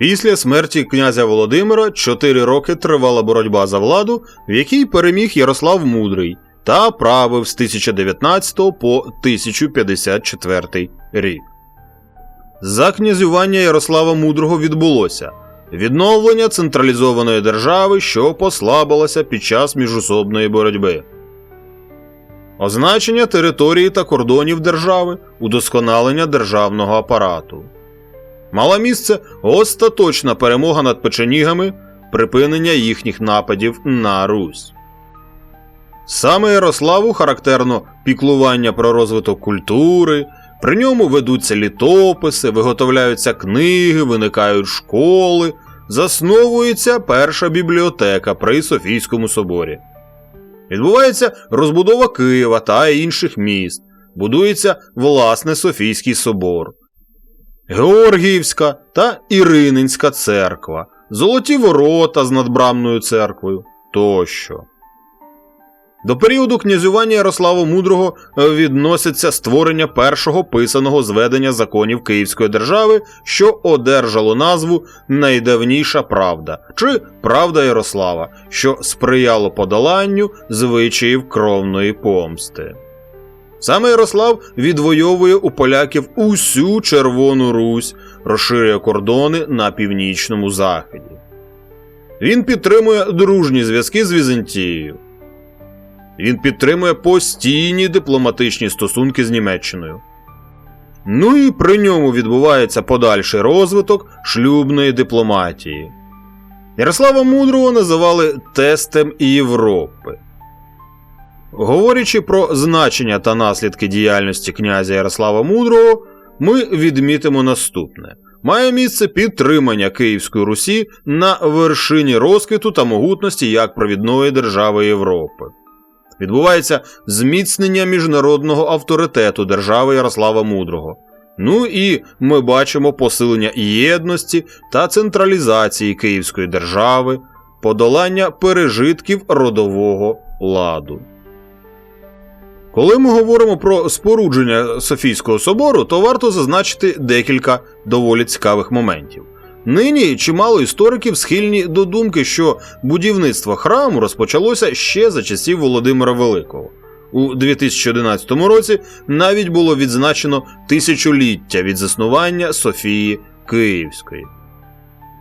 Після смерті князя Володимира 4 роки тривала боротьба за владу, в якій переміг Ярослав Мудрий та правив з 1019 по 1054 рік. За князювання Ярослава Мудрого відбулося відновлення централізованої держави, що послабилася під час міжусобної боротьби. Означення території та кордонів держави, удосконалення державного апарату. Мала місце остаточна перемога над печенігами, припинення їхніх нападів на Русь. Саме Ярославу характерно піклування про розвиток культури, при ньому ведуться літописи, виготовляються книги, виникають школи, засновується перша бібліотека при Софійському соборі. Відбувається розбудова Києва та інших міст, будується власне Софійський собор. Георгіївська та Ірининська церква, золоті ворота з надбрамною церквою тощо. До періоду князювання Ярослава Мудрого е, відноситься створення першого писаного зведення законів Київської держави, що одержало назву Найдавніша правда чи Правда Ярослава, що сприяло подоланню звичаїв кровної помсти. Саме Ярослав відвоює у поляків усю Червону Русь, розширює кордони на північному заході. Він підтримує дружні зв'язки з Візантією. Він підтримує постійні дипломатичні стосунки з Німеччиною. Ну і при ньому відбувається подальший розвиток шлюбної дипломатії. Ярослава Мудрого називали тестем Європи. Говорячи про значення та наслідки діяльності князя Ярослава Мудрого, ми відмітимо наступне: має місце підтримання Київської Русі на вершині розквіту та могутності як провідної держави Європи. Відбувається зміцнення міжнародного авторитету держави Ярослава Мудрого. Ну і ми бачимо посилення єдності та централізації Київської держави, подолання пережитків родового ладу. Коли ми говоримо про спорудження Софійського собору, то варто зазначити декілька доволі цікавих моментів. Нині чимало істориків схильні до думки, що будівництво храму розпочалося ще за часів Володимира Великого. У 2011 році навіть було відзначено тисячоліття від заснування Софії Київської.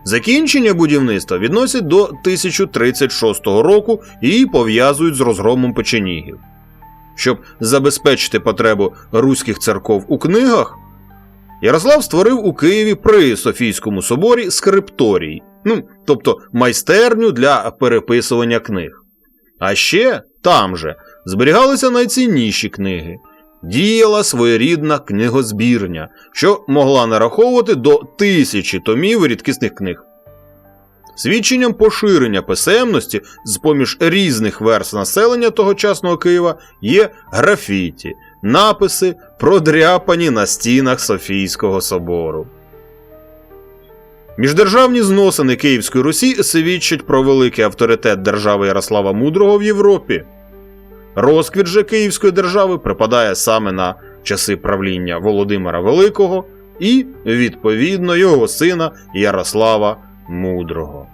Закінчення будівництва відносять до 1036 року і пов'язують з розгромом печенігів. Щоб забезпечити потребу руських церков у книгах, Ярослав створив у Києві при Софійському соборі скрипторій, ну, тобто майстерню для переписування книг. А ще там же зберігалися найцінніші книги. Діяла своєрідна книгозбірня, що могла нараховувати до тисячі томів рідкісних книг. Свідченням поширення писемності з поміж різних верст населення тогочасного Києва є графіті, написи, продряпані на стінах Софійського собору. Міждержавні зносини Київської Русі свідчать про великий авторитет держави Ярослава Мудрого в Європі. Розквіт же Київської держави припадає саме на часи правління Володимира Великого і, відповідно, його сина Ярослава Мудрого.